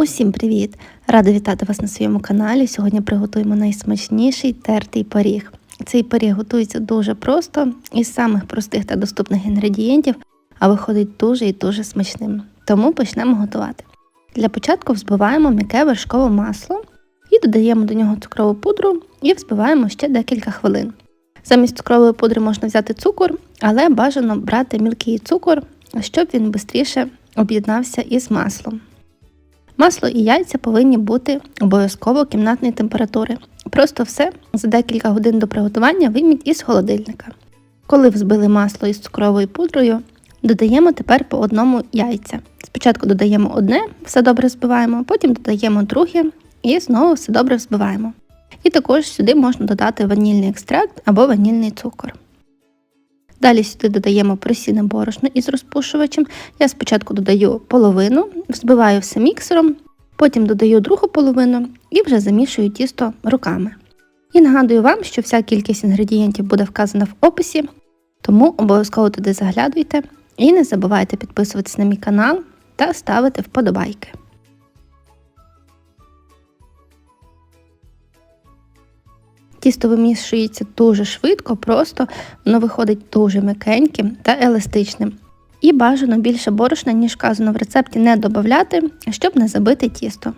Усім привіт! Рада вітати вас на своєму каналі. Сьогодні приготуємо найсмачніший тертий пиріг. Цей пиріг готується дуже просто із самих простих та доступних інгредієнтів, а виходить дуже і дуже смачним. Тому почнемо готувати. Для початку взбиваємо м'яке вершкове масло і додаємо до нього цукрову пудру і взбиваємо ще декілька хвилин. Замість цукрової пудри можна взяти цукор, але бажано брати мілкий цукор, щоб він швидше об'єднався із маслом. Масло і яйця повинні бути обов'язково кімнатної температури. Просто все за декілька годин до приготування вийміть із холодильника. Коли взбили масло із цукровою пудрою, додаємо тепер по одному яйця. Спочатку додаємо одне, все добре збиваємо, потім додаємо друге і знову все добре взбиваємо. І також сюди можна додати ванільний екстракт або ванільний цукор. Далі сюди додаємо просіне борошно із розпушувачем. Я спочатку додаю половину, взбиваю все міксером, потім додаю другу половину і вже замішую тісто руками. І нагадую вам, що вся кількість інгредієнтів буде вказана в описі, тому обов'язково туди заглядуйте і не забувайте підписуватися на мій канал та ставити вподобайки. Тісто вимішується дуже швидко, просто воно виходить дуже м'якеньким та еластичним. І бажано більше борошна, ніж вказано в рецепті, не додати, щоб не забити тісто.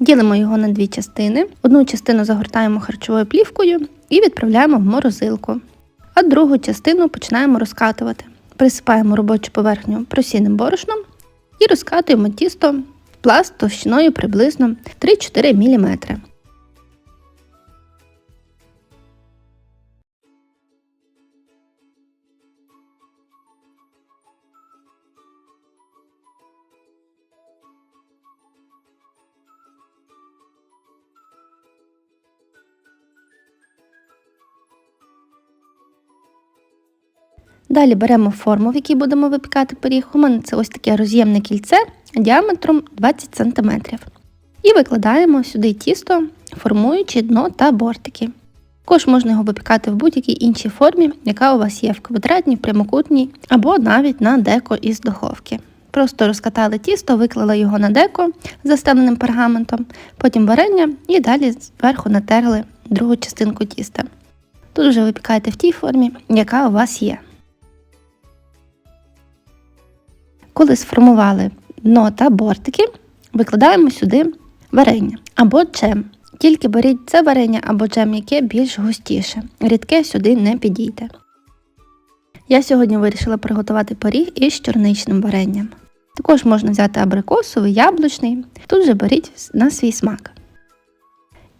Ділимо його на дві частини. Одну частину загортаємо харчовою плівкою і відправляємо в морозилку, а другу частину починаємо розкатувати. Присипаємо робочу поверхню просінним борошном і розкатуємо тісто пласт товщиною приблизно 3-4 мм. Далі беремо форму, в якій будемо випікати пиріг. У мене це ось таке роз'ємне кільце діаметром 20 см. І викладаємо сюди тісто, формуючи дно та бортики. Також можна його випікати в будь-якій іншій формі, яка у вас є в квадратній, прямокутній або навіть на деко із духовки. Просто розкатали тісто, виклали його на деко заставленим пергаментом, потім варення і далі зверху натерли другу частинку тіста. Тут вже випікайте в тій формі, яка у вас є. Коли сформували дно та бортики, викладаємо сюди варення або джем. Тільки беріть це варення або джем, яке більш густіше. Рідке сюди не підійде. Я сьогодні вирішила приготувати пиріг із чорничним варенням. Також можна взяти абрикосовий, яблучний, тут же беріть на свій смак.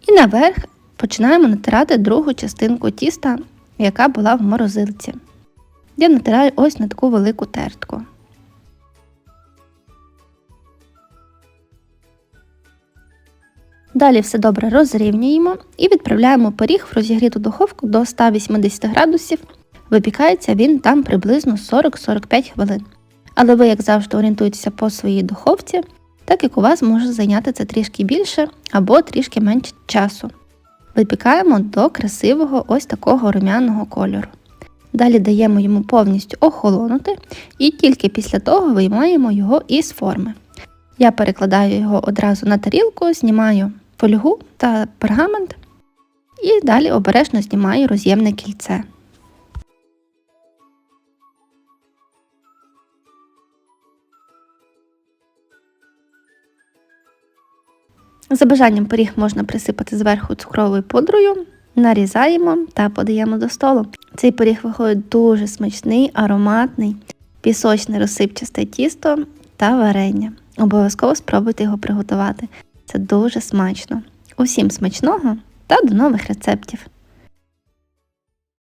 І наверх починаємо натирати другу частинку тіста, яка була в морозилці. Я натираю ось на таку велику тертку. Далі все добре розрівнюємо і відправляємо пиріг в розігріту духовку до 180 градусів. Випікається він там приблизно 40-45 хвилин. Але ви, як завжди, орієнтуєтеся по своїй духовці, так як у вас може зайняти це трішки більше або трішки менше часу. Випікаємо до красивого ось такого рум'яного кольору. Далі даємо йому повністю охолонути і тільки після того виймаємо його із форми. Я перекладаю його одразу на тарілку, знімаю фольгу та пергамент і далі обережно знімаю роз'ємне кільце. За бажанням пиріг можна присипати зверху цукровою пудрою, нарізаємо та подаємо до столу. Цей пиріг виходить дуже смачний, ароматний, пісочне розсипчасте тісто та варення. Обов'язково спробуйте його приготувати. Це дуже смачно. Усім смачного та до нових рецептів!